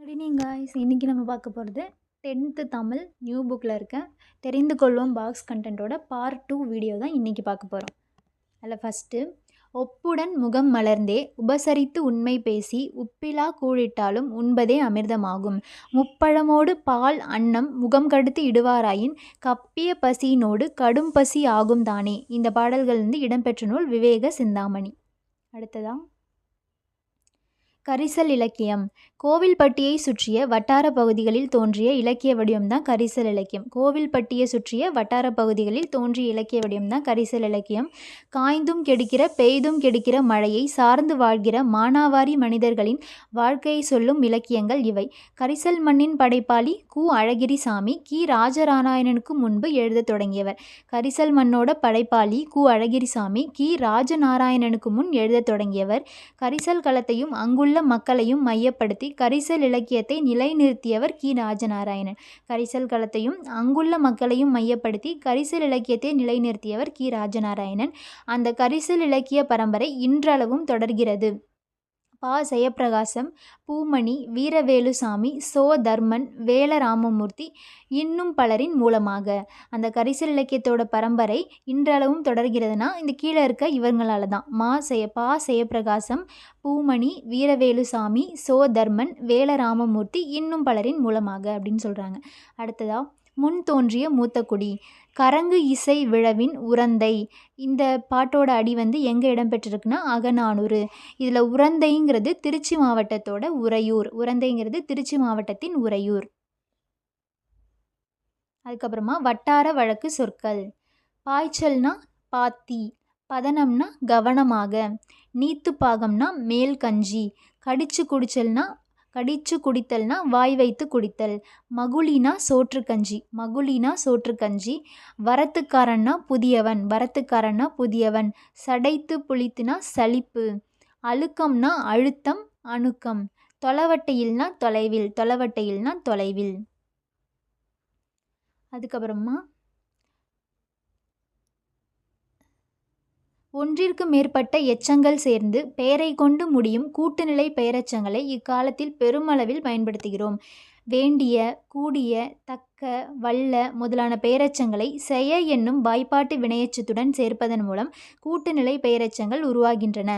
Good evening guys இன்றைக்கி நம்ம பார்க்க போகிறது டென்த்து தமிழ் நியூ புக்கில் இருக்க தெரிந்து கொள்வோம் பாக்ஸ் கண்டென்ட்டோட பார்ட் டூ வீடியோ தான் இன்றைக்கி பார்க்க போகிறோம் அதில் ஃபஸ்ட்டு ஒப்புடன் முகம் மலர்ந்தே உபசரித்து உண்மை பேசி உப்பிலா கூழிட்டாலும் உண்பதே அமிர்தமாகும். முப்பழமோடு பால் அன்னம் முகம் கடுத்து இடுவாராயின் கப்பிய பசியினோடு கடும் பசி ஆகும் தானே. இந்த பாடல்கள் வந்து இடம்பெற்ற நூல் விவேக சிந்தாமணி. அடுத்ததா? கரிசல் இலக்கியம். கோவில்பட்டியை சுற்றிய வட்டார பகுதிகளில் தோன்றிய இலக்கிய வடிவம்தான் கரிசல் இலக்கியம். கோவில்பட்டியை சுற்றிய வட்டார பகுதிகளில் தோன்றிய இலக்கிய வடிவம்தான் கரிசல் இலக்கியம். காய்ந்தும் கெடுக்கிற பெய்தும் கெடுக்கிற மழையை சார்ந்து வாழ்கிற மானாவாரி மனிதர்களின் வாழ்க்கையை சொல்லும் இலக்கியங்கள் இவை. கரிசல் மண்ணின் படைப்பாளி கு. அழகிரிசாமி கி. ராஜநாராயணனுக்கு முன்பு எழுதத் தொடங்கியவர். கரிசல் மண்ணோட படைப்பாளி கு. அழகிரிசாமி கி. ராஜநாராயணனுக்கு முன் எழுதத் தொடங்கியவர். கரிசல் களத்தையும் அங்குள்ள மக்களையும் மையப்படுத்தி கரிசல் இலக்கியத்தை நிலைநிறுத்தியவர் கி. ராஜநாராயணன். கரிசல் களத்தையும் அங்குள்ள மக்களையும் மையப்படுத்தி கரிசல் இலக்கியத்தை நிலைநிறுத்தியவர் கி. ராஜநாராயணன். அந்த கரிசல் இலக்கிய பரம்பரை இன்றளவும் தொடர்கிறது. பா. ஜெயப்பிரகாசம் பூமணி வீரவேலுசாமி சோ தர்மன் வேலராமமூர்த்தி இன்னும் பலரின் மூலமாக. அந்த கரிசல் இலக்கியத்தோட பரம்பரை இன்றளவும் தொடர்கிறதுனா இந்த கீழே இருக்க இவங்களால தான். மா. செய பா. ஜெயப்பிரகாசம் பூமணி வீரவேலுசாமி சோ தர்மன் வேலராமமூர்த்தி இன்னும் பலரின் மூலமாக அப்படின்னு சொல்கிறாங்க அடுத்ததாக முன் தோன்றிய மூத்தக்குடி. கரங்கு இசை விழவின் உரந்தை. இந்த பாட்டோட அடி வந்து எங்கே இடம்பெற்றிருக்குன்னா அகநானூறு. இதில் உரந்தைங்கிறது திருச்சி மாவட்டத்தோட உறையூர். உரந்தைங்கிறது திருச்சி மாவட்டத்தின் உறையூர். அதுக்கப்புறமா வட்டார வழக்கு சொற்கள். பாய்ச்சல்னா பாத்தி. பதனம்னா கவனமாக. நீத்து பாகம்னா மேல் கஞ்சி. கடிச்சு குடிச்சல்னா கடிச்சு குடித்தல்னா வாய் வைத்து குடித்தல். மகுலினா சோற்றுக்கஞ்சி மகுலினா சோற்றுக்கஞ்சி வரத்துக்காரன்னா புதியவன் வரத்துக்காரன்னா புதியவன். சடைத்து புளித்துனா சலிப்பு அழுக்கம்னா அழுத்தம் அணுக்கம். தொலைவட்டையில்னா தொலைவில் தொலைவட்டையில்னா தொலைவில். அதுக்கப்புறமா ஒன்றிற்கு மேற்பட்ட எச்சங்கள் சேர்ந்து பெயரை கொண்டு முடியும் கூட்டுநிலை பெயரெச்சங்களை இக்காலத்தில் பெருமளவில் பயன்படுத்துகிறோம். வேண்டிய கூடிய தக்க வல்ல முதலான பெயரெச்சங்களை செய என்னும் வாய்ப்பாட்டு வினையச்சத்துடன் சேர்ப்பதன் மூலம் கூட்டுநிலை பெயரெச்சங்கள் உருவாகின்றன.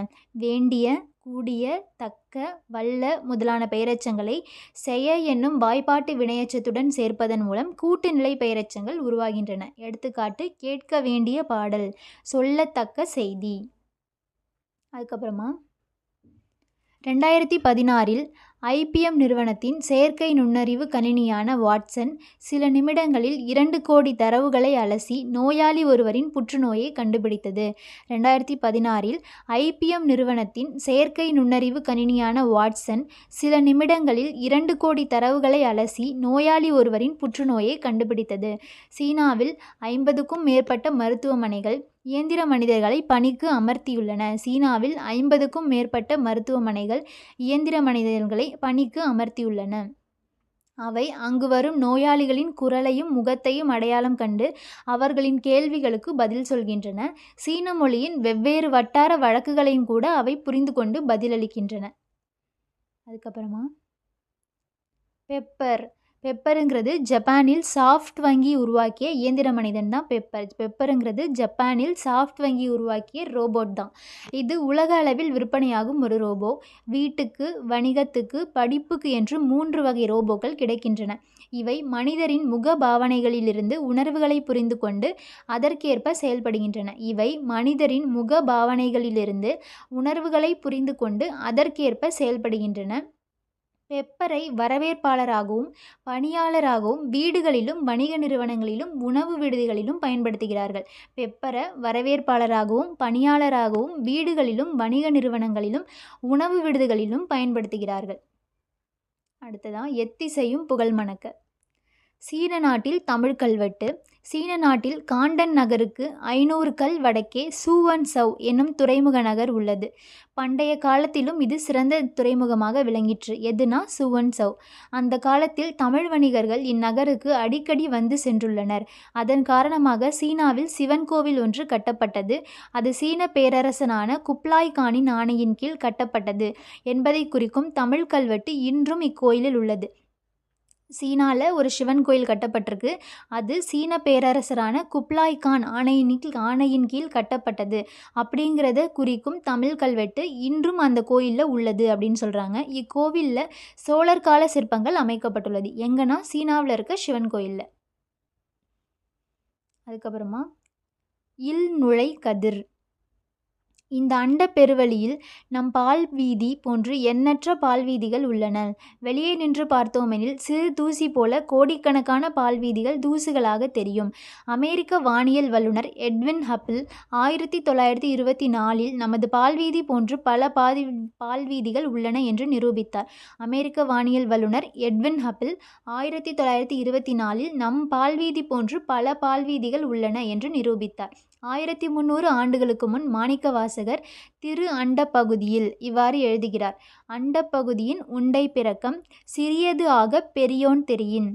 வேண்டிய கூடிய தக்க வல்ல முதலான பெயரெச்சங்களை செய என்னும் வாய்ப்பாட்டு வினையச்சத்துடன் சேர்ப்பதன் மூலம் கூட்டுநிலை பெயரெச்சங்கள் உருவாகின்றன. எடுத்துக்காட்டு கேட்க வேண்டிய பாடல் சொல்லத்தக்க செய்தி. அதுக்கப்புறமா ரெண்டாயிரத்தி பதினாறில் ஐபிஎம் நிறுவனத்தின் செயற்கை நுண்ணறிவு கணினியான வாட்சன் சில நிமிடங்களில் இரண்டு கோடி தரவுகளை அலசி நோயாளி ஒருவரின் புற்றுநோயை கண்டுபிடித்தது. ரெண்டாயிரத்தி பதினாறில் ஐபிஎம் நிறுவனத்தின் செயற்கை நுண்ணறிவு கணினியான வாட்சன் சில நிமிடங்களில் இரண்டு கோடி தரவுகளை அலசி நோயாளி ஒருவரின் புற்றுநோயை கண்டுபிடித்தது. சீனாவில் ஐம்பதுக்கும் மேற்பட்ட மருத்துவமனைகள் இயந்திர மனிதர்களை பணிக்கு அமர்த்தியுள்ளன. சீனாவில் ஐம்பதுக்கும் மேற்பட்ட மருத்துவமனைகள் இயந்திர மனிதர்களை பணிக்கு அமர்த்தியுள்ளன. அவை அங்கு வரும் நோயாளிகளின் குரலையும் முகத்தையும் அடையாளம் கண்டு அவர்களின் கேள்விகளுக்கு பதில் சொல்கின்றன. சீன மொழியின் வெவ்வேறு வட்டார வழக்குகளையும் கூட அவை புரிந்து கொண்டு பதிலளிக்கின்றன. அதுக்கப்புறமா பெப்பர் பெப்பருங்கிறது ஜப்பானில் சாஃப்ட் வங்கி உருவாக்கிய இயந்திர மனிதன் தான் பெப்பர். பெப்பருங்கிறது ஜப்பானில் சாஃப்ட் வங்கி உருவாக்கிய ரோபோட் தான். இது உலக அளவில் விற்பனையாகும் ஒரு ரோபோ. வீட்டுக்கு வணிகத்துக்கு படிப்புக்கு என்று மூன்று வகை ரோபோக்கள் கிடைக்கின்றன. இவை மனிதரின் முக பாவனைகளிலிருந்து உணர்வுகளை புரிந்து கொண்டு அதற்கேற்ப செயல்படுகின்றன. இவை மனிதரின் முக பாவனைகளிலிருந்து உணர்வுகளை புரிந்து கொண்டு அதற்கேற்ப செயல்படுகின்றன. பெப்பரை வரவேற்பாளராகவும் பணியாளராகவும் வீடுகளிலும் வணிக நிறுவனங்களிலும் உணவு விடுதிகளிலும் பயன்படுத்துகிறார்கள். பெப்பரை வரவேற்பாளராகவும் பணியாளராகவும் வீடுகளிலும் வணிக நிறுவனங்களிலும் உணவு விடுதிகளிலும் பயன்படுத்துகிறார்கள். அடுத்ததான் எத்திசையும் புகழ் மணக்க. சீன நாட்டில் தமிழ் கல்வெட்டு சீன நாட்டில் காண்டன் நகருக்கு ஐநூறு கல் வடக்கே சூவன் சவ் என்னும் துறைமுக நகர் உள்ளது. பண்டைய காலத்திலும் இது சிறந்த துறைமுகமாக விளங்கிற்று. எதுனா சுவன் சவ் அந்த காலத்தில் தமிழ் வணிகர்கள் இந்நகருக்கு அடிக்கடி வந்து சென்றுள்ளனர். அதன் காரணமாக சீனாவில் சிவன் கோவில் ஒன்று கட்டப்பட்டது. அது சீன பேரரசனான குப்லாய் கானின் ஆணையின் கீழ் கட்டப்பட்டது. என்பதை குறிக்கும் தமிழ் கல்வெட்டு இன்றும் இக்கோயிலில் உள்ளது. சீனாவில் ஒரு சிவன் கோயில் கட்டப்பட்டிருக்கு. அது சீன பேரரசரான குப்லாய் கான் ஆணையின் கீழ் ஆணையின் கீழ் கட்டப்பட்டது. அப்படிங்கிறத குறிக்கும் தமிழ் கல்வெட்டு இன்றும் அந்த கோயிலில் உள்ளது அப்படின்னு சொல்கிறாங்க இக்கோவிலில் சோழர் கால சிற்பங்கள் அமைக்கப்பட்டுள்ளது. எங்கன்னா? சீனாவில் இருக்க சிவன் கோயிலில். அதுக்கப்புறமா இல் நுழை கதிர். இந்த அண்டப் பெருவெளியில் நம் பால்வீதி போன்று எண்ணற்ற பால்வீதிகள் உள்ளன. வெளியே நின்று பார்த்தோமெனில் சிறு தூசி போல கோடிக்கணக்கான பால்வீதிகள் தூசுகளாக தெரியும். அமெரிக்க வானியல் வல்லுனர் எட்வின் ஹப்பிள் ஆயிரத்தி தொள்ளாயிரத்தி இருபத்தி நாலில் நமது பால்வீதி போன்று பல பாதி பால்வீதிகள் உள்ளன என்று நிரூபித்தார். அமெரிக்க வானியல் வல்லுனர் எட்வின் ஹப்பிள் ஆயிரத்தி தொள்ளாயிரத்தி இருபத்தி நாலில் நம் பால்வீதி போன்று பல பால்வீதிகள் உள்ளன என்று நிரூபித்தார். ஆயிரத்தி முந்நூறு ஆண்டுகளுக்கு முன் மாணிக்கவாசகர் திரு அண்டப்பகுதியில் இவ்வாறு எழுதுகிறார். அண்டப்பகுதியின் உண்டை பிறக்கம் சிறியது ஆக பெரியோன் தெரியின்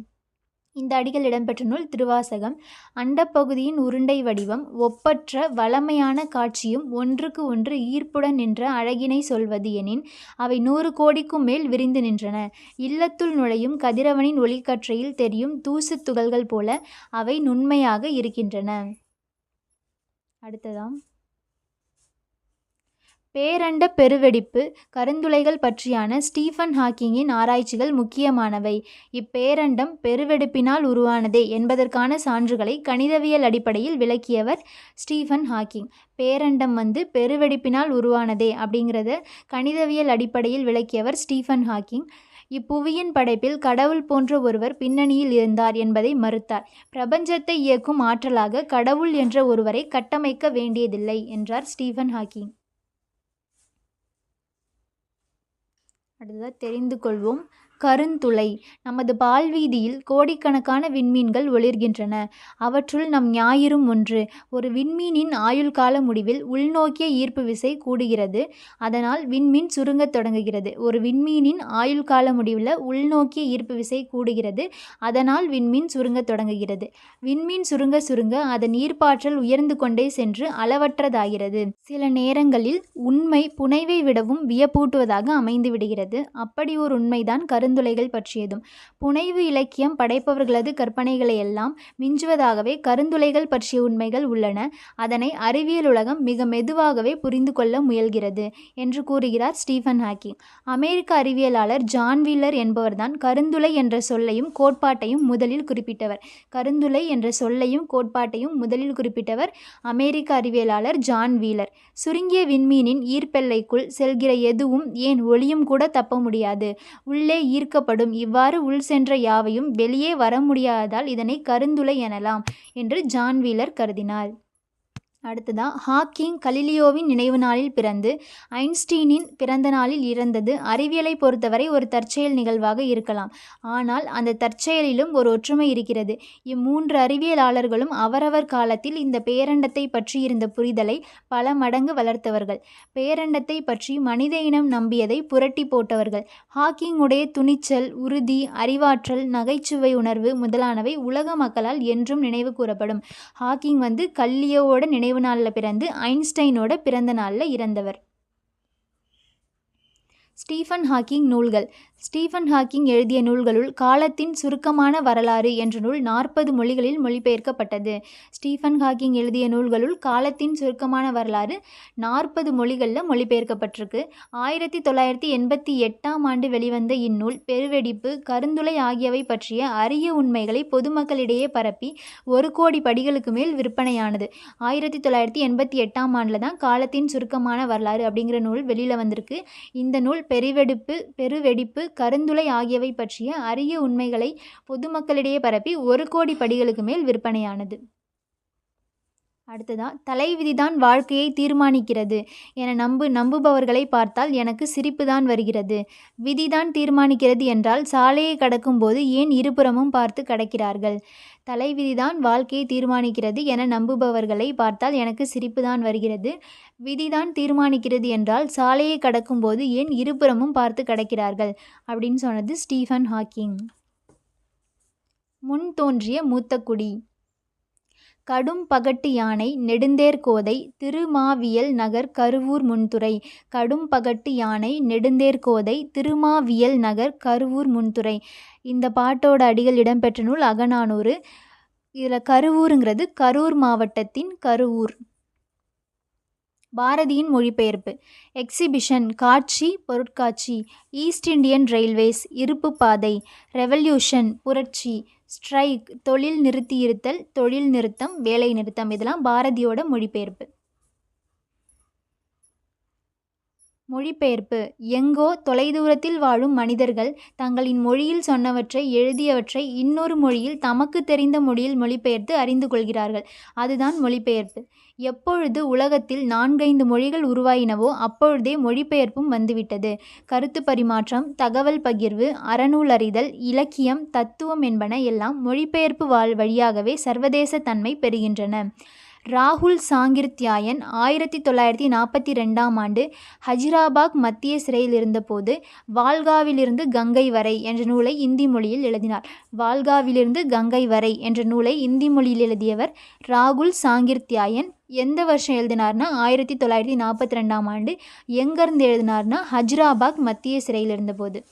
இந்த அடிகள் இடம்பெற்ற நூல் திருவாசகம். அண்டப்பகுதியின் உருண்டை வடிவம் ஒப்பற்ற வளமையான காட்சியும் ஒன்றுக்கு ஒன்று ஈர்ப்புடன் நின்ற அழகினை சொல்வது எனின் அவை நூறு கோடிக்கும் மேல் விரிந்து நின்றன. இல்லத்துள் நுழையும் கதிரவனின் ஒளிக்கற்றையில் தெரியும் தூசு துகள்கள் போல அவை நுண்மையாக இருக்கின்றன. அடுத்ததாம். பேரண்ட பெருவெடிப்பு கருந்துளைகள் பற்றியான ஸ்டீஃபன் ஹாக்கிங்கின் ஆராய்ச்சிகள் முக்கியமானவை. இப்பேரண்டம் பெருவெடிப்பினால் உருவானதே என்பதற்கான சான்றுகளை கணிதவியல் அடிப்படையில் விளக்கியவர் ஸ்டீஃபன் ஹாக்கிங். பேரண்டம் வந்து பெருவெடிப்பினால் உருவானதே அப்படிங்கிறத கணிதவியல் அடிப்படையில் விளக்கியவர் ஸ்டீஃபன் ஹாக்கிங். இப்புவியின் படைப்பில் கடவுள் போன்ற ஒருவர் பின்னணியில் இருந்தார் என்பதை மறுத்தார். பிரபஞ்சத்தை இயக்கும் ஆற்றலாக கடவுள் என்ற ஒருவரை கட்டமைக்க வேண்டியதில்லை என்றார் ஸ்டீஃபன் ஹாக்கிங். அடுத்ததாக தெரிந்து கொள்வோம். கருந்துளை. நமது பால்வீதியில் கோடிக்கணக்கான விண்மீன்கள் ஒளிர்கின்றன. அவற்றுள் நம் ஞாயிறும் ஒன்று. ஒரு விண்மீனின் ஆயுள் கால முடிவில் உள்நோக்கிய ஈர்ப்பு விசை கூடுகிறது. அதனால் விண்மீன் சுருங்கத் தொடங்குகிறது. ஒரு விண்மீனின் ஆயுள் கால முடிவில் உள்நோக்கிய ஈர்ப்பு விசை கூடுகிறது. அதனால் விண்மீன் சுருங்கத் தொடங்குகிறது. விண்மீன் சுருங்க சுருங்க அதன் ஈர்ப்பாற்றல் உயர்ந்து கொண்டே சென்று அளவற்றதாகிறது. சில நேரங்களில் உண்மை புனைவை விடவும் வியப்பூட்டுவதாக அமைந்து விடுகிறது. அப்படி ஒரு உண்மைதான் கரு கருந்துளைகள் பற்றியதும். புனைவு இலக்கியம் படைப்பவர்களது கற்பனைகளை எல்லாம் மிஞ்சுவதாகவே கருந்துளைகள் பற்றிய உண்மைகள் உள்ளன. அதனை அறிவியல் உலகம் மிக மெதுவாகவே புரிந்து கொள்ள முயல்கிறது என்று கூறுகிறார் ஸ்டீஃபன் ஹாக்கிங். அமெரிக்க அறிவியலாளர் ஜான் வீலர் என்பவர்தான் கருந்துளை என்ற சொல்லையும் கோட்பாட்டையும் முதலில் குறிப்பிட்டவர். கருந்துளை என்ற சொல்லையும் கோட்பாட்டையும் முதலில் குறிப்பிட்டவர் அமெரிக்க அறிவியலாளர் ஜான் வீலர் சுருங்கிய விண்மீனின் ஈர்ப்பெல்லைக்குள் செல்கிற எதுவும் ஏன் ஒளியும் கூட தப்ப முடியாது. உள்ளே ஈர்க்கப்படும். இவ்வாறு உள் சென்ற யாவையும் வெளியே வர முடியாததால் இதனை கருந்துளை எனலாம் என்று ஜான் வீலர் கருதினார். அடுத்ததாக ஹாக்கிங் கலிலியோவின் நினைவு நாளில் பிறந்து ஐன்ஸ்டீனின் பிறந்த நாளில் இறந்தது. அறிவியலை பொறுத்தவரை ஒரு தற்செயல் நிகழ்வாக இருக்கலாம். ஆனால் அந்த தற்செயலிலும் ஒரு ஒற்றுமை இருக்கிறது. இம்மூன்று அறிவியலாளர்களும் அவரவர் காலத்தில் இந்த பேரண்டத்தை பற்றி இருந்த புரிதலை பல மடங்கு வளர்த்தவர்கள். பேரண்டத்தை பற்றி மனித இனம் நம்பியதை புரட்டி போட்டவர்கள். ஹாக்கிங் உடைய துணிச்சல் உறுதி அறிவாற்றல் நகைச்சுவை உணர்வு முதலானவை உலக மக்களால் என்றும் நினைவு கூறப்படும். ஹாக்கிங் வந்து கல்லியோட நினைவு நாளில் பிறந்து ஐன்ஸ்டைனோட பிறந்த நாளில் இறந்தவர். ஸ்டீஃபன் ஹாக்கிங் நூல்கள். ஸ்டீஃபன் ஹாக்கிங் எழுதிய நூல்களுள் காலத்தின் சுருக்கமான வரலாறு என்ற நூல் நாற்பது மொழிகளில் மொழிபெயர்க்கப்பட்டது. ஸ்டீஃபன் ஹாக்கிங் எழுதிய நூல்களுள் காலத்தின் சுருக்கமான வரலாறு நாற்பது மொழிகளில் மொழிபெயர்க்கப்பட்டிருக்கு. ஆயிரத்தி தொள்ளாயிரத்தி எண்பத்தி எட்டாம் ஆண்டு வெளிவந்த இந்நூல் பெருவெடிப்பு கருந்துளை ஆகியவை பற்றிய அரிய உண்மைகளை பொதுமக்களிடையே பரப்பி ஒரு கோடி படிகளுக்கு மேல் விற்பனையானது. ஆயிரத்தி தொள்ளாயிரத்தி எண்பத்தி எட்டாம் ஆண்டில் தான் காலத்தின் சுருக்கமான வரலாறு அப்படிங்கிற நூல் வெளியில் வந்திருக்கு. இந்த நூல் பெருவெடிப்பு பெருவெடிப்பு கருந்துளை ஆகியவை பற்றிய அரிய உண்மைகளை பொதுமக்களிடையே பரப்பி ஒரு கோடி படிகளுக்கு மேல் விற்பனையானது. அடுத்ததா தலைவிதிதான் வாழ்க்கையை தீர்மானிக்கிறது என நம்பு நம்புபவர்களை பார்த்தால் எனக்கு சிரிப்பு தான் வருகிறது. விதிதான் தீர்மானிக்கிறது என்றால் சாலையை கடக்கும்போது ஏன் இருபுறமும் பார்த்து கடக்கிறார்கள்? தலைவிதிதான் வாழ்க்கையை தீர்மானிக்கிறது என நம்புபவர்களை பார்த்தால் எனக்கு சிரிப்பு தான் வருகிறது. விதிதான் தீர்மானிக்கிறது என்றால் சாலையை கடக்கும்போது ஏன் இருபுறமும் பார்த்து கடக்கிறார்கள் அப்படின்னு சொன்னது ஸ்டீஃபன் ஹாக்கிங். முன் தோன்றிய மூத்த குடி. கடும் பகட்டு யானை நெடுந்தேர்க்கோதை திருமாவியல் நகர் கருவூர் முன்துறை. கடும் பகட்டு யானை நெடுந்தேர்க்கோதை திருமாவியல் நகர் கருவூர் முன்துறை. இந்த பாட்டோட அடிகள் இடம்பெற்ற நூல் அகநானூறு. இதில் கருவூருங்கிறது கரூர் மாவட்டத்தின் கருவூர். பாரதியின் மொழிபெயர்ப்பு. எக்ஸிபிஷன் காட்சி பொருட்காட்சி ஈஸ்ட் இண்டியன் ரயில்வேஸ் இருப்பு பாதை ரெவல்யூஷன் புரட்சி. ஸ்ட்ரைக் தொழில் நிறுத்தியிருத்தல் தொழில் நிறுத்தம் வேலை நிறுத்தம் இதெல்லாம் பாரதியோட மொழிபெயர்ப்பு. மொழிபெயர்ப்பு. எங்கோ தொலைதூரத்தில் வாழும் மனிதர்கள் தங்களின் மொழியில் சொன்னவற்றை எழுதியவற்றை இன்னொரு மொழியில் தமக்கு தெரிந்த மொழியில் மொழிபெயர்த்து அறிந்து கொள்கிறார்கள். அதுதான் மொழிபெயர்ப்பு. எப்பொழுது உலகத்தில் நான்கைந்து மொழிகள் உருவாயினவோ அப்பொழுதே மொழிபெயர்ப்பும் வந்துவிட்டது. கருத்து பரிமாற்றம் தகவல் பகிர்வு அறநூல் அறிதல் இலக்கியம் தத்துவம் என்பன எல்லாம் மொழிபெயர்ப்பு வாழ் வழியாகவே சர்வதேச தன்மை பெறுகின்றன. ராகுல் சாங்கிருத்யாயன் ஆயிரத்தி தொள்ளாயிரத்தி நாற்பத்தி ரெண்டாம் ஆண்டு ஹஜிராபாக் மத்திய சிறையில் இருந்தபோது வால்காவிலிருந்து கங்கை வரை என்ற நூலை இந்தி மொழியில் எழுதினார். வால்காவிலிருந்து கங்கை வரை என்ற நூலை இந்தி மொழியில் எழுதியவர் ராகுல் சாங்கிருத்யாயன். எந்த வருஷம் எழுதினார்னா ஆயிரத்தி தொள்ளாயிரத்தி நாற்பத்தி ரெண்டாம் ஆண்டு எங்கேருந்து எழுதினார்னா ஹஜ்ராபாக் மத்திய சிறையில் இருந்தபோது.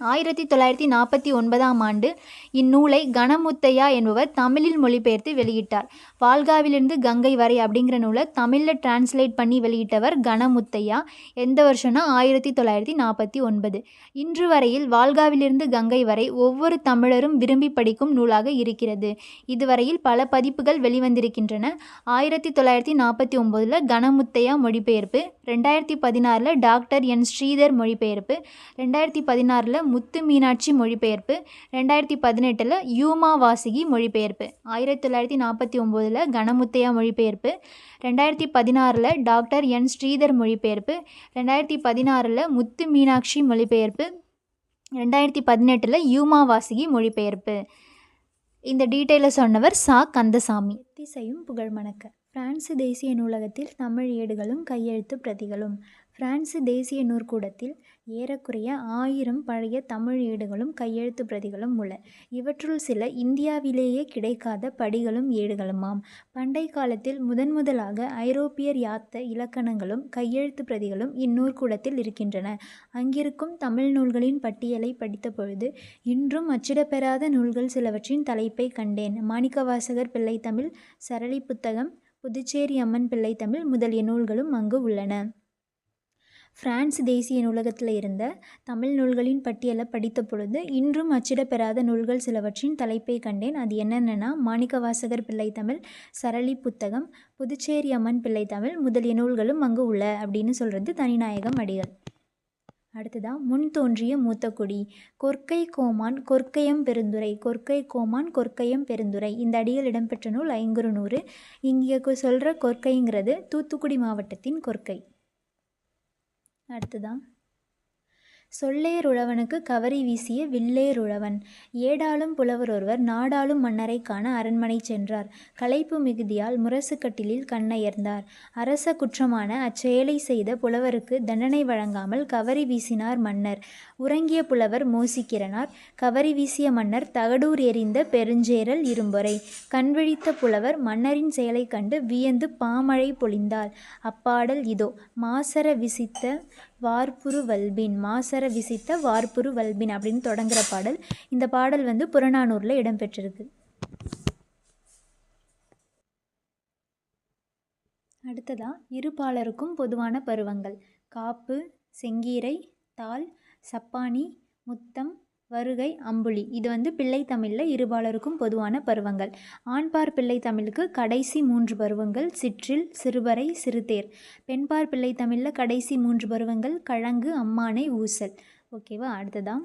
ஆயிரத்தி தொள்ளாயிரத்தி நாற்பத்தி ஒன்பதாம் ஆண்டு இந்நூலை கணமுத்தையா என்பவர் தமிழில் மொழிபெயர்த்து வெளியிட்டார். வால்காவிலிருந்து கங்கை வரை அப்படிங்கிற நூலை தமிழில் டிரான்ஸ்லேட் பண்ணி வெளியிட்டவர் கணமுத்தையா எந்த வருஷம்னா ஆயிரத்தி தொள்ளாயிரத்தி நாற்பத்தி ஒன்பது. இன்று வரையில் வால்காவிலிருந்து கங்கை வரை ஒவ்வொரு தமிழரும் விரும்பி படிக்கும் நூலாக இருக்கிறது. இதுவரையில் பல பதிப்புகள் வெளிவந்திருக்கின்றன. ஆயிரத்தி தொள்ளாயிரத்தி நாற்பத்தி ஒம்போதில் கணமுத்தையா மொழிபெயர்ப்பு ரெண்டாயிரத்தி பதினாறில் டாக்டர் என் ஸ்ரீதர் மொழிபெயர்ப்பு ரெண்டாயிரத்தி பதினாறில் முத்து மீனாட்சி மொழிபெயர்ப்பு ரெண்டாயிரத்தி பதினெட்டில் யூமா வாசுகி மொழிபெயர்ப்பு. ஆயிரத்தி தொள்ளாயிரத்தி நாற்பத்தி பத்தொம்போதில் கணமுத்தையா மொழிபெயர்ப்பு ரெண்டாயிரத்தி பதினாறில் டாக்டர் என். ஸ்ரீதர் மொழிபெயர்ப்பு ரெண்டாயிரத்தி பதினாறில் முத்து மீனாட்சி மொழிபெயர்ப்பு ரெண்டாயிரத்தி பதினெட்டில் யூமா வாசுகி மொழிபெயர்ப்பு. இந்த டீட்டெயிலை சொன்னவர் சா. கந்தசாமி. திசையும் புகழ் மணக்க. பிரான்சு தேசிய நூலகத்தில் தமிழ் ஏடுகளும் கையெழுத்து பிரதிகளும். பிரான்சு தேசிய நூற்கூடத்தில் ஏறக்குறைய ஆயிரம் பழைய தமிழ் ஏடுகளும் கையெழுத்து பிரதிகளும் உள்ள. இவற்றுள் சில இந்தியாவிலேயே கிடைக்காத படிகளும் ஏடுகளுமாம். பண்டை காலத்தில் முதன் முதலாக ஐரோப்பியர் யாத்த இலக்கணங்களும் கையெழுத்து பிரதிகளும் இந்நூற்கூடத்தில் இருக்கின்றன. அங்கிருக்கும் தமிழ் நூல்களின் பட்டியலை படித்த பொழுது இன்றும் அச்சிடப்பெறாத நூல்கள் சிலவற்றின் தலைப்பை கண்டேன். மாணிக்கவாசகர் பிள்ளை தமிழ் சரளி புத்தகம் புதுச்சேரி அம்மன் பிள்ளை தமிழ் முதலிய நூல்களும் அங்கு உள்ளன. பிரான்ஸ் தேசிய நூலகத்தில் இருந்த தமிழ் நூல்களின் பட்டியலை படித்த பொழுது இன்றும் அச்சிடப்பெறாத நூல்கள் சிலவற்றின் தலைப்பை கண்டேன். அது என்னென்னா மாணிக்கவாசகர் பிள்ளை தமிழ் சரளி புத்தகம் புதுச்சேரி அம்மன் பிள்ளை தமிழ் முதலிய நூல்களும் அங்கு உள்ள அப்படின்னு சொல்கிறது தனிநாயகம் அடிகள் அடுத்ததாக முன் தோன்றிய மூத்த குடி கொற்கை கோமான் கொற்கையம் பெருந்துரை கொற்கை கோமான் கொற்கையம் பெருந்துரை இந்த அடியில் இடம்பெற்ற நூல் ஐங்குறு நூறு இங்கே சொல்கிற கொற்கைங்கிறது தூத்துக்குடி மாவட்டத்தின் கொற்கை. அடுத்ததான் சொல்லேருழவனுக்கு கவரி வீசிய வில்லேருழவன் ஏடாலும் புலவர் ஒருவர் நாடாளும் மன்னரை காண அரண்மனை சென்றார். களைப்பு மிகுதியால் முரசு கட்டிலில் கண்ணயர்ந்தார். அரச குற்றமான அச்செயலை செய்த புலவருக்கு தண்டனை வழங்காமல் கவரி வீசினார் மன்னர். உறங்கிய புலவர் மோசிக்கிறனார். கவரி வீசிய மன்னர் தகடூர் எறிந்த பெருஞ்சேரல் இரும்பொறை. கண்விழித்த புலவர் மன்னரின் செயலை கண்டு வியந்து பாமழை பொழிந்தாள். அப்பாடல் இதோ மாசர விசித்த வார்ப்புரு வல்பின் மாசர விசித்த வார்ப்புரு வல்பின் அப்படின்னு தொடங்குற பாடல். இந்த பாடல் வந்து புறநானூரில் இடம்பெற்றிருக்கு. அடுத்ததா இருபாலருக்கும் பொதுவான பருவங்கள். காப்பு செங்கீரை தாள் சப்பானி முத்தம் வருகை அம்புலி. இது வந்து பிள்ளை தமிழில் இருபாலருக்கும் பொதுவான பருவங்கள். ஆண்பார் பிள்ளை தமிழுக்கு கடைசி மூன்று பருவங்கள் சிற்றில் சிறுவரை சிறுதேர். பெண்பார் பிள்ளை தமிழில் கடைசி மூன்று பருவங்கள் கழங்கு அம்மானை ஊசல். ஓகேவா அடுத்ததான்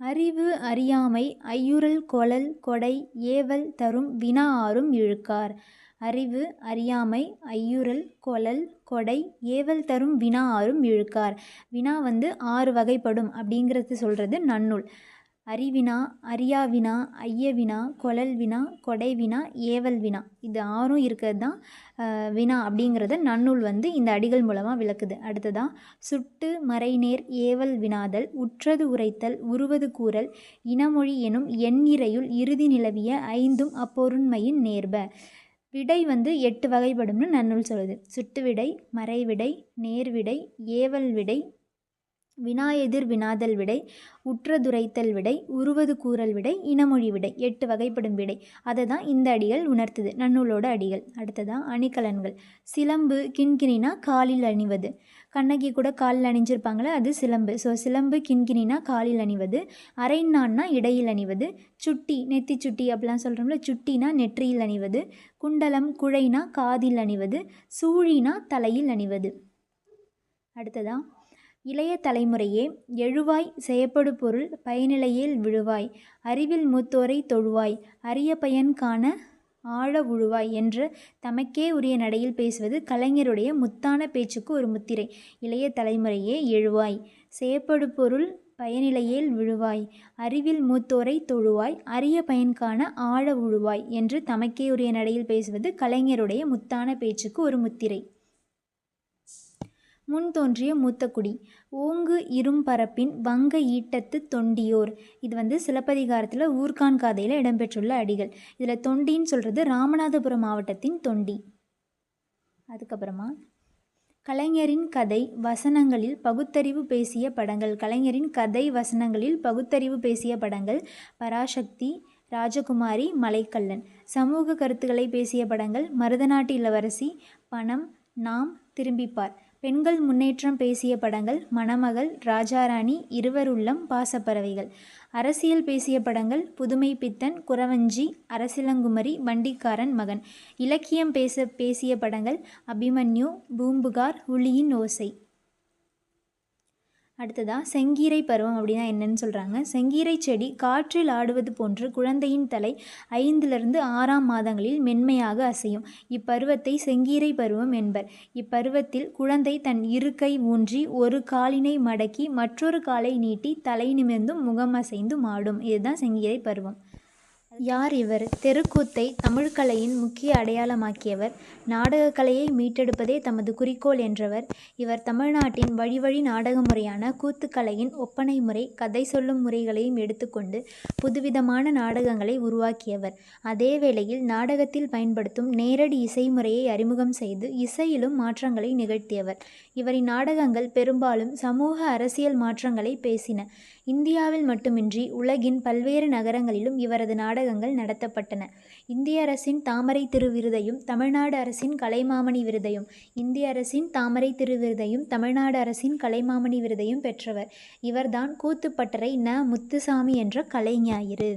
அறிவு அறியாமை ஐயுறல் கொளல் கொடை ஏவல் தரும் வினா ஆறும் இழுக்கார். அறிவு அறியாமை ஐயுறல் கொளல் கொடை ஏவல் தரும் வினா ஆறும் இழுக்கார். வினா வந்து ஆறு வகைப்படும் அப்படிங்கிறது சொல்கிறது நன்னூல். அறிவினா அறியாவினா ஐயவினா கொளல் வினா கொடை வினா ஏவல் வினா. இது ஆறும் இருக்கிறது தான் வினா அப்படிங்கிறத நன்னூல் வந்து இந்த அடிகள் மூலமாக விளக்குது. அடுத்ததாக சுட்டு மறைநேர் ஏவல் வினாதல் உற்றது உரைத்தல் உருவது கூறல் இனமொழி எனும் எண்ணிறையுள் இறுதி நிலவிய ஐந்தும் அப்பொருண்மையின் நேர்ப. விடை வந்து எட்டு வகைப்படும்னு நன்னூல் சொல்லுது. சுட்டு விடை மறைவிடை நேர்விடை ஏவல் விடை வினா எதிர் வினாதல் விடை உற்றதுரைத்தல் விடை உருவது கூறல் விடை இனமொழி விடை எட்டு வகைப்படும் விடை. அதை தான் இந்த அடிகள் உணர்த்துது நன்னூலோட அடிகள். அடுத்ததாக அணிகலன்கள். சிலம்பு கிண்கிணினா காலில் அணிவது. கண்ணகி கூட காலில் அணிஞ்சிருப்பாங்களே அது சிலம்பு. ஸோ சிலம்பு கிண்கிணினா காலில் அணிவது அரைநான்னா இடையில் அணிவது சுட்டி நெத்தி சுட்டி அப்படிலாம் சொல்கிறோம்ல சுட்டினா நெற்றியில் அணிவது குண்டலம் குழைனா காதில் அணிவது சூழினா தலையில் அணிவது. அடுத்ததாக இளைய தலைமுறையே எழுவாய் செயப்படு பொருள் பயனிலையில் விழுவாய் அறிவில் மூத்தோரை தொழுவாய் அரிய பயன் காண ஆழ உழுவாய் என்று தமக்கே உரிய நடையில் பேசுவது கலைஞருடைய முத்தான பேச்சுக்கு ஒரு முத்திரை. இளைய தலைமுறையே எழுவாய். செயப்படு பொருள் பயனிலையேல் விழுவாய். அறிவில் மூத்தோரை தொழுவாய். அரிய பயன்காண ஆழ உழுவாய் என்று தமக்கே உரிய நடையில் பேசுவது கலைஞருடைய முத்தான பேச்சுக்கு ஒரு முத்திரை. முன் தோன்றிய மூத்தக்குடி. ஓங்கு இரும்பரப்பின் வங்க ஈட்டத்து தொண்டியோர். இது வந்து சிலப்பதிகாரத்தில் ஊர்கான் காதையில் இடம்பெற்றுள்ள அடிகள். இதில் தொண்டின்னு சொல்கிறது ராமநாதபுரம் மாவட்டத்தின் தொண்டி. அதுக்கப்புறமா கலைஞரின் கதை வசனங்களில் பகுத்தறிவு பேசிய படங்கள். கலைஞரின் கதை வசனங்களில் பகுத்தறிவு பேசிய படங்கள் பராசக்தி ராஜகுமாரி மலைக்கல்லன். சமூக கருத்துக்களை பேசிய படங்கள் மருதநாட்டு இளவரசி பணம் நாம் திரும்பிப்பார். பெண்கள் முன்னேற்றம் பேசிய படங்கள் மணமகள் ராஜாராணி இருவருள்ளம் பாசப்பறவைகள். அரசியல் பேசிய படங்கள் புதுமை பித்தன் குறவஞ்சி அரசிலங்குமரி வண்டிக்காரன் மகன். இலக்கியம் பேச பேசிய படங்கள் அபிமன்யு பூம்புகார் உளியின் ஓசை. அடுத்ததாக செங்கீரை பருவம் அப்படின்னா என்னன்னு சொல்கிறாங்க செங்கீரை செடி காற்றில் ஆடுவது போன்று குழந்தையின் தலை ஐந்திலிருந்து ஆறாம் மாதங்களில் மென்மையாக அசையும். இப்பருவத்தை செங்கீரை பருவம் என்பர். இப்பருவத்தில் குழந்தை தன் இருக்கை ஊன்றி ஒரு காலினை மடக்கி மற்றொரு காலை நீட்டி தலை நிமிர்ந்தும் முகம் அசைந்தும் ஆடும். இதுதான் செங்கீரை பருவம். யார் இவர்? தெருக்கூத்தை தமிழ்கலையின் முக்கிய அடையாளமாக்கியவர். நாடகக்கலையை மீட்டெடுப்பதே தமது குறிக்கோள் என்றவர். இவர் தமிழ்நாட்டின் வழிவழி நாடக முறையான கூத்துக்கலையின் ஒப்பனை முறை கதை சொல்லும் முறைகளையும் எடுத்துக்கொண்டு புதுவிதமான நாடகங்களை உருவாக்கியவர். அதே வேளையில் நாடகத்தில் பயன்படுத்தும் நேரடி இசை முறையை அறிமுகம் செய்து இசையிலும் மாற்றங்களை நிகழ்த்தியவர். இவரின் நாடகங்கள் பெரும்பாலும் சமூக அரசியல் மாற்றங்களை பேசின. இந்தியாவில் மட்டுமின்றி உலகின் பல்வேறு நகரங்களிலும் இவரது நாடகங்கள் நடத்தப்பட்டன. இந்திய அரசின் தாமரை திருவிருதையும் தமிழ்நாடு அரசின் கலைமாமணி விருதையும் இந்திய அரசின் தாமரை திருவிருதையும் தமிழ்நாடு அரசின் கலைமாமணி விருதையும் பெற்றவர். இவர்தான் கூத்துப்பட்டறை ந. முத்துசாமி என்ற கலைஞாயிறு.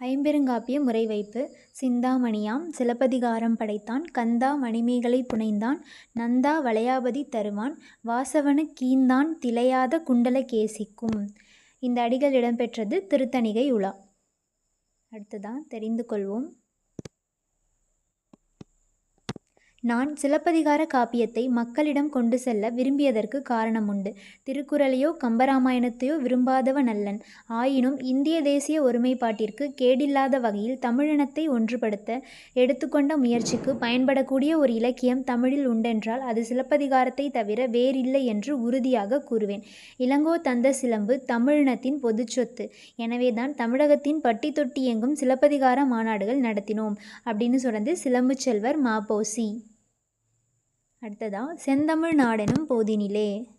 ஐம்பெருங்காப்பிய முறை வைப்பு சிந்தாமணியாம் சிலப்பதிகாரம் படைத்தான். கந்தா மணிமேகலை புனைந்தான். நந்தா வளையாபதி தருவான். வாசவனு கீந்தான் திளையாத குண்டலகேசிக்கும் இந்த அடிகள் இடம்பெற்றது திருத்தணிகை உலா. அடுத்ததான் தெரிந்து கொள்வோம். நான் சிலப்பதிகார காப்பியத்தை மக்களிடம் கொண்டு செல்ல விரும்பியதற்கு காரணம் உண்டு திருக்குறளையோ கம்பராமாயணத்தையோ விரும்பாதவன் அல்லன் ஆயினும் இந்திய தேசிய ஒருமைப்பாட்டிற்கு கேடில்லாத வகையில் தமிழினத்தை ஒன்றுபடுத்த எடுத்துக்கொண்ட முயற்சிக்கு பயன்படக்கூடிய ஒரு இலக்கியம் தமிழில் உண்டென்றால் அது சிலப்பதிகாரத்தை தவிர வேறில்லை என்று உறுதியாக கூறுவேன். இளங்கோ தந்த சிலம்பு தமிழினத்தின் பொதுச்சொத்து எனவேதான் தமிழகத்தின் பட்டி தொட்டி எங்கும் சிலப்பதிகார மாநாடுகள் நடத்தினோம் அப்படின்னு சொல்றது சிலம்பு செல்வர் மாபோசி அடுத்ததா செந்தமிழ் நாடெனும் போதினிலே.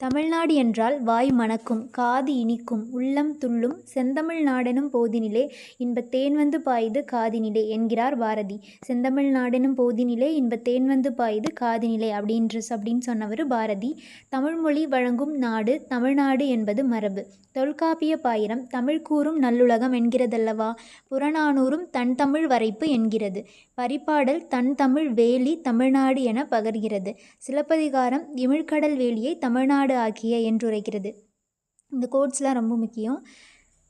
தமிழ்நாடு என்றால் வாய் மணக்கும் காது இனிக்கும் உள்ளம் துள்ளும் செந்தமிழ் நாடெனும் போதினிலே இன்பத் தேன் வந்து பாயுது காதினிலே என்கிறார் பாரதி. செந்தமிழ் நாடெனும் போதினிலே இன்பத் தேன் வந்து பாயுது காதினிலே அப்படின்ற அப்படின்னு சொன்னவர் பாரதி. தமிழ்மொழி வழங்கும் நாடு தமிழ்நாடு என்பது மரபு. தொல்காப்பிய பாயிரம் தமிழ் கூறும் நல்லுலகம் என்கிறதல்லவா? புறநானூறும் தன் தமிழ் வரைப்பு என்கிறது. பரிபாடல் தன் தமிழ் வேலி தமிழ்நாடு என பகர்கிறது. சிலப்பதிகாரம் இமிழ்கடல் வேலியை தமிழ்நாடு ஆக்கிய என்றுரைக்கிறது. இந்த கோட்ஸ்லாம் ரொம்ப முக்கியம்.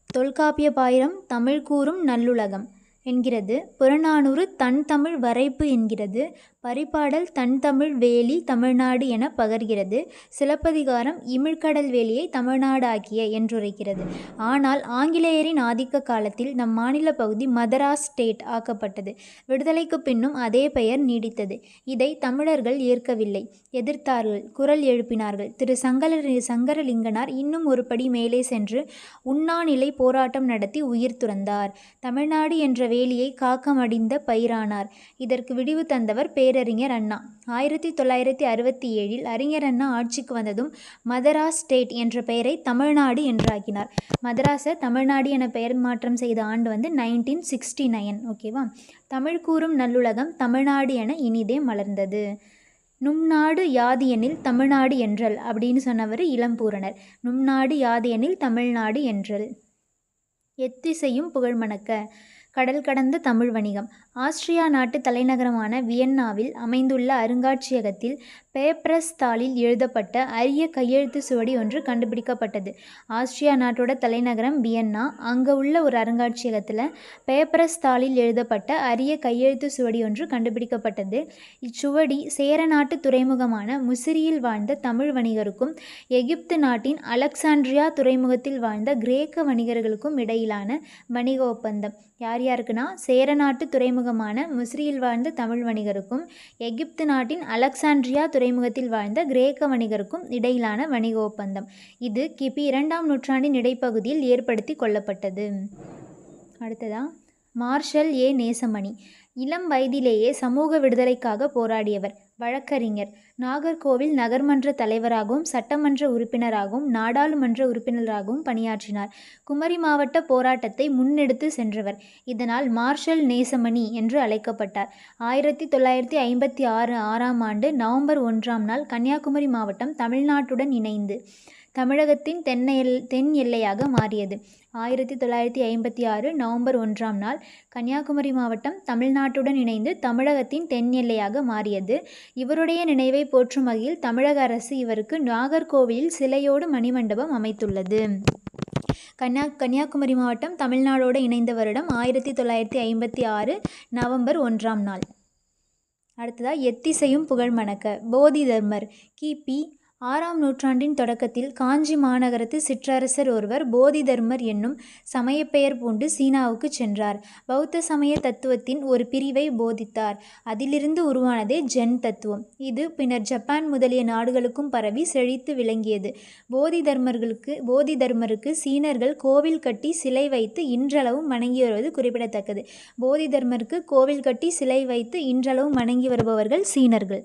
தொல்காப்பிய பாயிரம் தமிழ் கூறும் நல்லுலகம். என்கிறது. புறநானூறு தன் தமிழ் வரைப்பு என்கிறது. பரிபாடல் தன் தமிழ் வேலி தமிழ்நாடு என பகர்கிறது. சிலப்பதிகாரம் இமிழ்கடல் வேலியை தமிழ்நாடு ஆக்கிய என்றுரைக்கிறது. ஆனால் ஆங்கிலேயரின் ஆதிக்க காலத்தில் நம் மாநில பகுதி மதராஸ் ஸ்டேட் ஆக்கப்பட்டது. விடுதலைக்கு பின்னும் அதே பெயர் நீடித்தது. இதை தமிழர்கள் ஏற்கவில்லை. எதிர்த்தார்கள். குரல் எழுப்பினார்கள். திரு சங்கர சங்கரலிங்கனார் இன்னும் ஒருபடி மேலே சென்று உண்ணாநிலை போராட்டம் நடத்தி உயிர் துறந்தார். தமிழ்நாடு என்ற வேலியை காக்கமடிந்த பயிரானார் இதற்கு விடிவு தந்தவர் பேரறிஞர் அண்ணா. ஆயிரத்தி தொள்ளாயிரத்தி அறுபத்தி ஏழில் அறிஞர் அண்ணா ஆட்சிக்கு வந்ததும் மதராஸ் ஸ்டேட் என்ற பெயரை தமிழ்நாடு என்றாக்கினார். மதராஸை தமிழ்நாடு என பெயர் மாற்றம் செய்த ஆண்டு வந்து நைன்டீன் சிக்ஸ்டி நைன் ஓகேவா தமிழ் கூறும் நல்லுலகம் தமிழ்நாடு என இனிதே மலர்ந்தது. நும்நாடு யாதியனில் தமிழ்நாடு என்றல் அப்படின்னு சொன்னவர் இளம்பூரணர். நும்நாடு யாதியனில் தமிழ்நாடு என்றல். எத்திசையும் புகழ்மணக்க. கடல் கடந்த தமிழ் வணிகம். ஆஸ்திரியா நாட்டு தலைநகரமான வியன்னாவில் அமைந்துள்ள அருங்காட்சியகத்தில் பேப்ரஸ் தாளில் எழுதப்பட்ட அரிய கையெழுத்து சுவடி ஒன்று கண்டுபிடிக்கப்பட்டது. ஆஸ்திரியா நாட்டோட தலைநகரம் வியன்னா. அங்கே உள்ள ஒரு அருங்காட்சியகத்தில் பேப்பரஸ் தாளில் எழுதப்பட்ட அரிய கையெழுத்து சுவடி ஒன்று கண்டுபிடிக்கப்பட்டது. இச்சுவடி சேர நாட்டு துறைமுகமான முசிறியில் வாழ்ந்த தமிழ் வணிகருக்கும் எகிப்து நாட்டின் அலெக்சாண்ட்ரியா துறைமுகத்தில் வாழ்ந்த கிரேக்க வணிகர்களுக்கும் இடையிலான வணிக ஒப்பந்தம். யார் யாருக்குன்னா சேர நாட்டு துறைமுகமான முஸ்ரியில் வாழ்ந்த தமிழ் வணிகருக்கும் எகிப்து நாட்டின் அலெக்சாண்ட்ரியா துறைமுகத்தில் வாழ்ந்த கிரேக்க வணிகருக்கும் இடையிலான வணிக ஒப்பந்தம். இது கிபி இரண்டாம் நூற்றாண்டின் இடைப்பகுதியில் ஏற்படுத்தி கொள்ளப்பட்டது. அடுத்ததா மார்ஷல் ஏ. நேசமணி. இளம் வயதிலேயே சமூக விடுதலைக்காக போராடியவர். வழக்கறிஞர். நாகர்கோவில் நகர்மன்ற தலைவராகவும் சட்டமன்ற உறுப்பினராகவும் நாடாளுமன்ற உறுப்பினராகவும் பணியாற்றினார். குமரி மாவட்ட போராட்டத்தை முன்னெடுத்து சென்றவர். இதனால் மார்ஷல் நேசமணி என்று அழைக்கப்பட்டார். ஆயிரத்தி தொள்ளாயிரத்தி ஐம்பத்தி ஆறு ஆறாம் ஆண்டு நவம்பர் ஒன்றாம் நாள் கன்னியாகுமரி மாவட்டம் தமிழ்நாட்டுடன் இணைந்து தமிழகத்தின் தென்னை எல் தென் எல்லையாக மாறியது. ஆயிரத்தி தொள்ளாயிரத்தி ஐம்பத்தி ஆறு நவம்பர் ஒன்றாம் நாள் கன்னியாகுமரி மாவட்டம் தமிழ்நாட்டுடன் இணைந்து தமிழகத்தின் தென் எல்லையாக மாறியது. இவருடைய நினைவை போற்றும் வகையில் தமிழக அரசு இவருக்கு நாகர்கோவிலில் சிலையோடு மணிமண்டபம் அமைத்துள்ளது. கன்னியா கன்னியாகுமரி மாவட்டம் தமிழ்நாடோடு இணைந்த வருடம் ஆயிரத்தி தொள்ளாயிரத்தி ஐம்பத்தி ஆறு நவம்பர் ஒன்றாம் நாள். அடுத்ததாக எத்திசையும் புகழ் மணக்க போதி தர்மர் கிபி ஆறாம் நூற்றாண்டின் தொடக்கத்தில் காஞ்சி மாநகரத்து சிற்றரசர் ஒருவர் போதி தர்மர் என்னும் சமயப்பெயர் பூண்டு சீனாவுக்கு சென்றார். பௌத்த சமய தத்துவத்தின் ஒரு பிரிவை போதித்தார். அதிலிருந்து உருவானதே ஜென் தத்துவம். இது பின்னர் ஜப்பான் முதலிய நாடுகளுக்கும் பரவி செழித்து விளங்கியது. போதி தர்மர்களுக்கு போதி தர்மருக்கு சீனர்கள் கோவில் கட்டி சிலை வைத்து இன்றளவும் வணங்கி வருவது குறிப்பிடத்தக்கது. போதி தர்மருக்கு கோவில் கட்டி சிலை வைத்து இன்றளவும் வணங்கி வருபவர்கள் சீனர்கள்.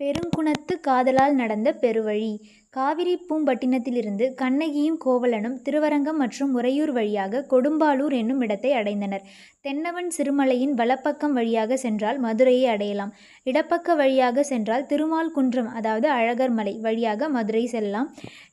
பெருங்குணத்து காதலால் நடந்த பெருவழி. காவிரி பூம்பட்டினத்திலிருந்து கண்ணகியும் கோவலனும் திருவரங்கம் மற்றும் உறையூர் வழியாக கொடும்பாலூர் என்னும் இடத்தை அடைந்தனர். தென்னவன் சிறுமலையின் வலப்பக்கம் வழியாக சென்றால் மதுரையை அடையலாம். இடப்பக்க வழியாக சென்றால் திருமால் குன்றம் அதாவது அழகர் மலை வழியாக மதுரை செல்லலாம்.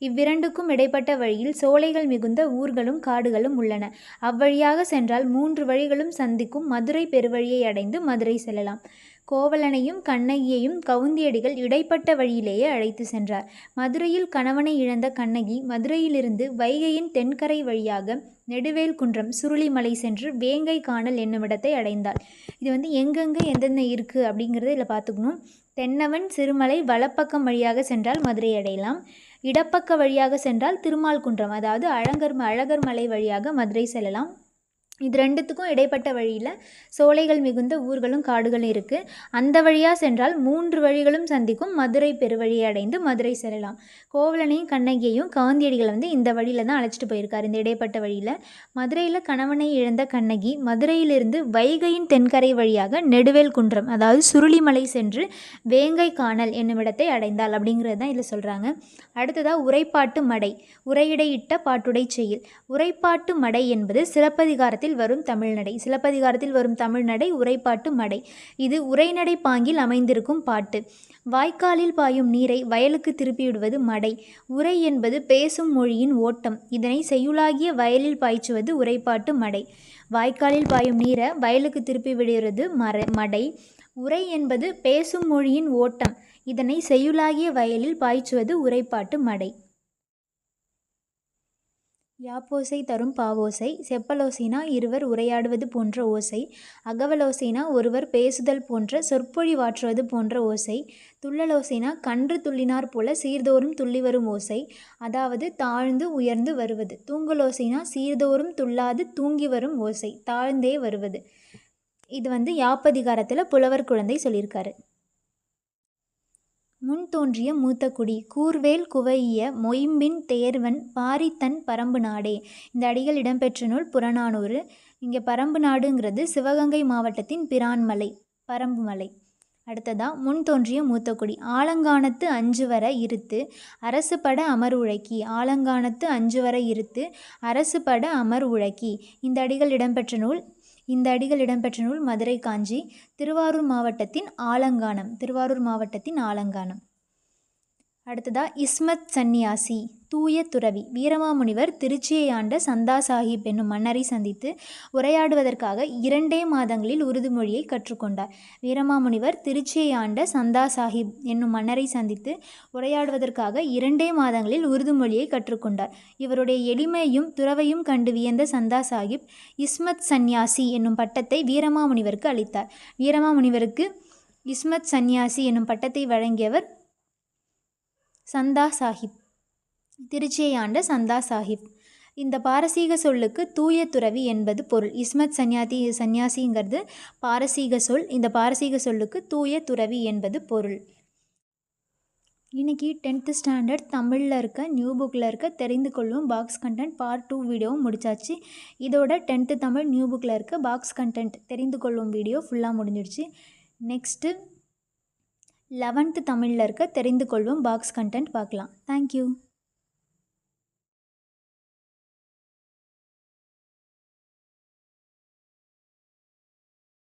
இவ்விரண்டுக்கும் இடைப்பட்ட வழியில் சோலைகள் மிகுந்த ஊர்களும் காடுகளும் உள்ளன. அவ்வழியாக சென்றால் மூன்று வழிகளும் சந்திக்கும் மதுரை பெருவழியை அடைந்து மதுரை செல்லலாம். கோவலனையும் கண்ணகியையும் கவுந்தியடிகள் இடைப்பட்ட வழியிலேயே அழைத்து சென்றார். மதுரையில் கணவனை இழந்த கண்ணகி மதுரையிலிருந்து வைகையின் தென்கரை வழியாக நெடுவேல் குன்றம் சுருளிமலை சென்று வேங்கை காணல் என்னுமிடத்தை அடைந்தாள். இது வந்து எங்கெங்கே எந்தெந்த இருக்குது அப்படிங்கிறத இதில் பார்த்துக்கணும். தென்னவன் சிறுமலை வலப்பக்கம் வழியாக சென்றால் மதுரை அடையலாம். இடப்பக்க வழியாக சென்றால் திருமால் குன்றம் அதாவது அழகர் அழகர் மலை வழியாக மதுரை செல்லலாம். இது ரெண்டுத்துக்கும் இடைப்பட்ட வழியில் சோலைகள் மிகுந்த ஊர்களும் காடுகளும் இருக்குது அந்த வழியாக சென்றால் மூன்று வழிகளும் சந்திக்கும். மதுரை பெருவழியை அடைந்து மதுரை செல்லலாம். கோவலனையும் கண்ணகியையும் காந்தியடிகளை வந்து இந்த வழியில் தான் அழைச்சிட்டு போயிருக்கார். இந்த இடைப்பட்ட வழியில் மதுரையில் கணவனை இழந்த கண்ணகி மதுரையிலிருந்து வைகையின் தென்கரை வழியாக நெடுவேல் குன்றம் அதாவது சுருளிமலை சென்று வேங்கை காணல் என்னும் இடத்தை அடைந்தாள் அப்படிங்கிறது தான் இதில் சொல்கிறாங்க அடுத்ததாக உரைப்பாட்டு மடை உரையிடையிட்ட பாட்டுடை செயல். உரைப்பாட்டு மடை என்பது சிறப்பதிகாரத்தில் சிலப்பதிகாரத்தில் வரும் தமிழ்நடை சிலப்பதிகாரத்தில் வரும் தமிழ்நடை உரைப்பாட்டு மடை. இது உரைநடை பாங்கில் அமைந்திருக்கும் பாட்டு. வாய்க்காலில் பாயும் நீரை வயலுக்கு திருப்பிவிடுவது மடை. உரை என்பது பேசும் மொழியின் ஓட்டம். இதனை செய்யுளாகிய வயலில் பாய்ச்சுவது உரைப்பாட்டு மடை. வாய்க்காலில் பாயும் நீரை வயலுக்கு திருப்பி விடுகிறது மர மடை. உரை என்பது பேசும் மொழியின் ஓட்டம். இதனை செய்யுளாகிய வயலில் பாய்ச்சுவது உரைப்பாட்டு மடை. யாப்போசை தரும் பாவோசை செப்பலோசைனா இருவர் உரையாடுவது போன்ற ஓசை அகவலோசைனா ஒருவர் பேசுதல் போன்ற சொற்பொழிவாற்றுவது போன்ற ஓசை துள்ளலோசைனா கன்று துள்ளினார் போல சீர்தோறும் துள்ளி வரும் ஓசை அதாவது தாழ்ந்து உயர்ந்து வருவது தூங்கலோசைனா சீர்தோறும் துள்ளாது தூங்கி வரும் ஓசை தாழ்ந்தே வருவது. இது வந்து யாப்பதிகாரத்தில் புலவர் குழந்தை சொல்லியிருக்காரு. முன் தோன்றிய மூத்த குடி கூர்வேல் குவையிய மொயம்பின் தேர்வன் பாரித்தன் பரம்பு நாடே. இந்த அடிகள் இடம்பெற்ற நூல் புறநானூறு. இங்கே பரம்பு நாடுங்கிறது சிவகங்கை மாவட்டத்தின் பிரான்மலை பரம்பு மலை. அடுத்ததா முன் தோன்றிய மூத்தக்குடி. ஆலங்கானத்து அஞ்சு வர இருத்து அரசு பட அமர் உழக்கி. ஆலங்கானத்து அஞ்சு வர இருத்து அரசு பட அமர் உழக்கி. இந்த அடிகள் இடம்பெற்ற நூல் இந்த அடிகள் இடம்பெற்ற நூல் மதுரை காஞ்சி திருவாரூர் மாவட்டத்தின் ஆலங்கானம் திருவாரூர் மாவட்டத்தின் ஆலங்கானம். அடுத்ததா இஸ்மத் சந்நியாசி தூய துறவி வீரமாமுனிவர் திருச்சியை ஆண்ட சந்தா சாஹிப் என்னும் மன்னரை சந்தித்து உரையாடுவதற்காக இரண்டே மாதங்களில் உருது மொழியை கற்றுக்கொண்டார். வீரமாமுனிவர் திருச்சியை ஆண்ட சந்தா சாஹிப் என்னும் மன்னரை சந்தித்து உரையாடுவதற்காக இரண்டே மாதங்களில் உருது மொழியை கற்றுக்கொண்டார். இவருடைய எளிமையும் துறவையும் கண்டு வியந்த சந்தா சாஹிப் இஸ்மத் சந்நியாசி என்னும் பட்டத்தை வீரமாமுனிவருக்கு அளித்தார். வீரமாமுனிவருக்கு இஸ்மத் சந்நியாசி என்னும் பட்டத்தை வழங்கியவர் சந்தா சாஹிப். திருச்சியை ஆண்ட சந்தா சாஹிப். இந்த பாரசீக சொல்லுக்கு தூய துறவி என்பது பொருள். இஸ்மத் சன்னியாதி சந்நியாசிங்கிறது பாரசீக சொல். இந்த பாரசீக சொல்லுக்கு தூய துறவி என்பது பொருள். இன்றைக்கி டென்த்து ஸ்டாண்டர்ட் தமிழில் இருக்க நியூ புக்கில் இருக்க தெரிந்து கொள்ளும் பாக்ஸ் கண்டென்ட் பார்ட் டூ வீடியோவும் முடிச்சாச்சு. இதோட டென்த்து தமிழ் நியூ புக்கில் இருக்க பாக்ஸ் கண்டென்ட் தெரிந்து கொள்ளும் வீடியோ ஃபுல்லாக முடிஞ்சிடுச்சு. நெக்ஸ்ட்டு லெவன்த்து தமிழில் இருக்க தெரிந்து கொள்வோம் பாக்ஸ் கண்டென்ட் பார்க்கலாம். தேங்க்யூ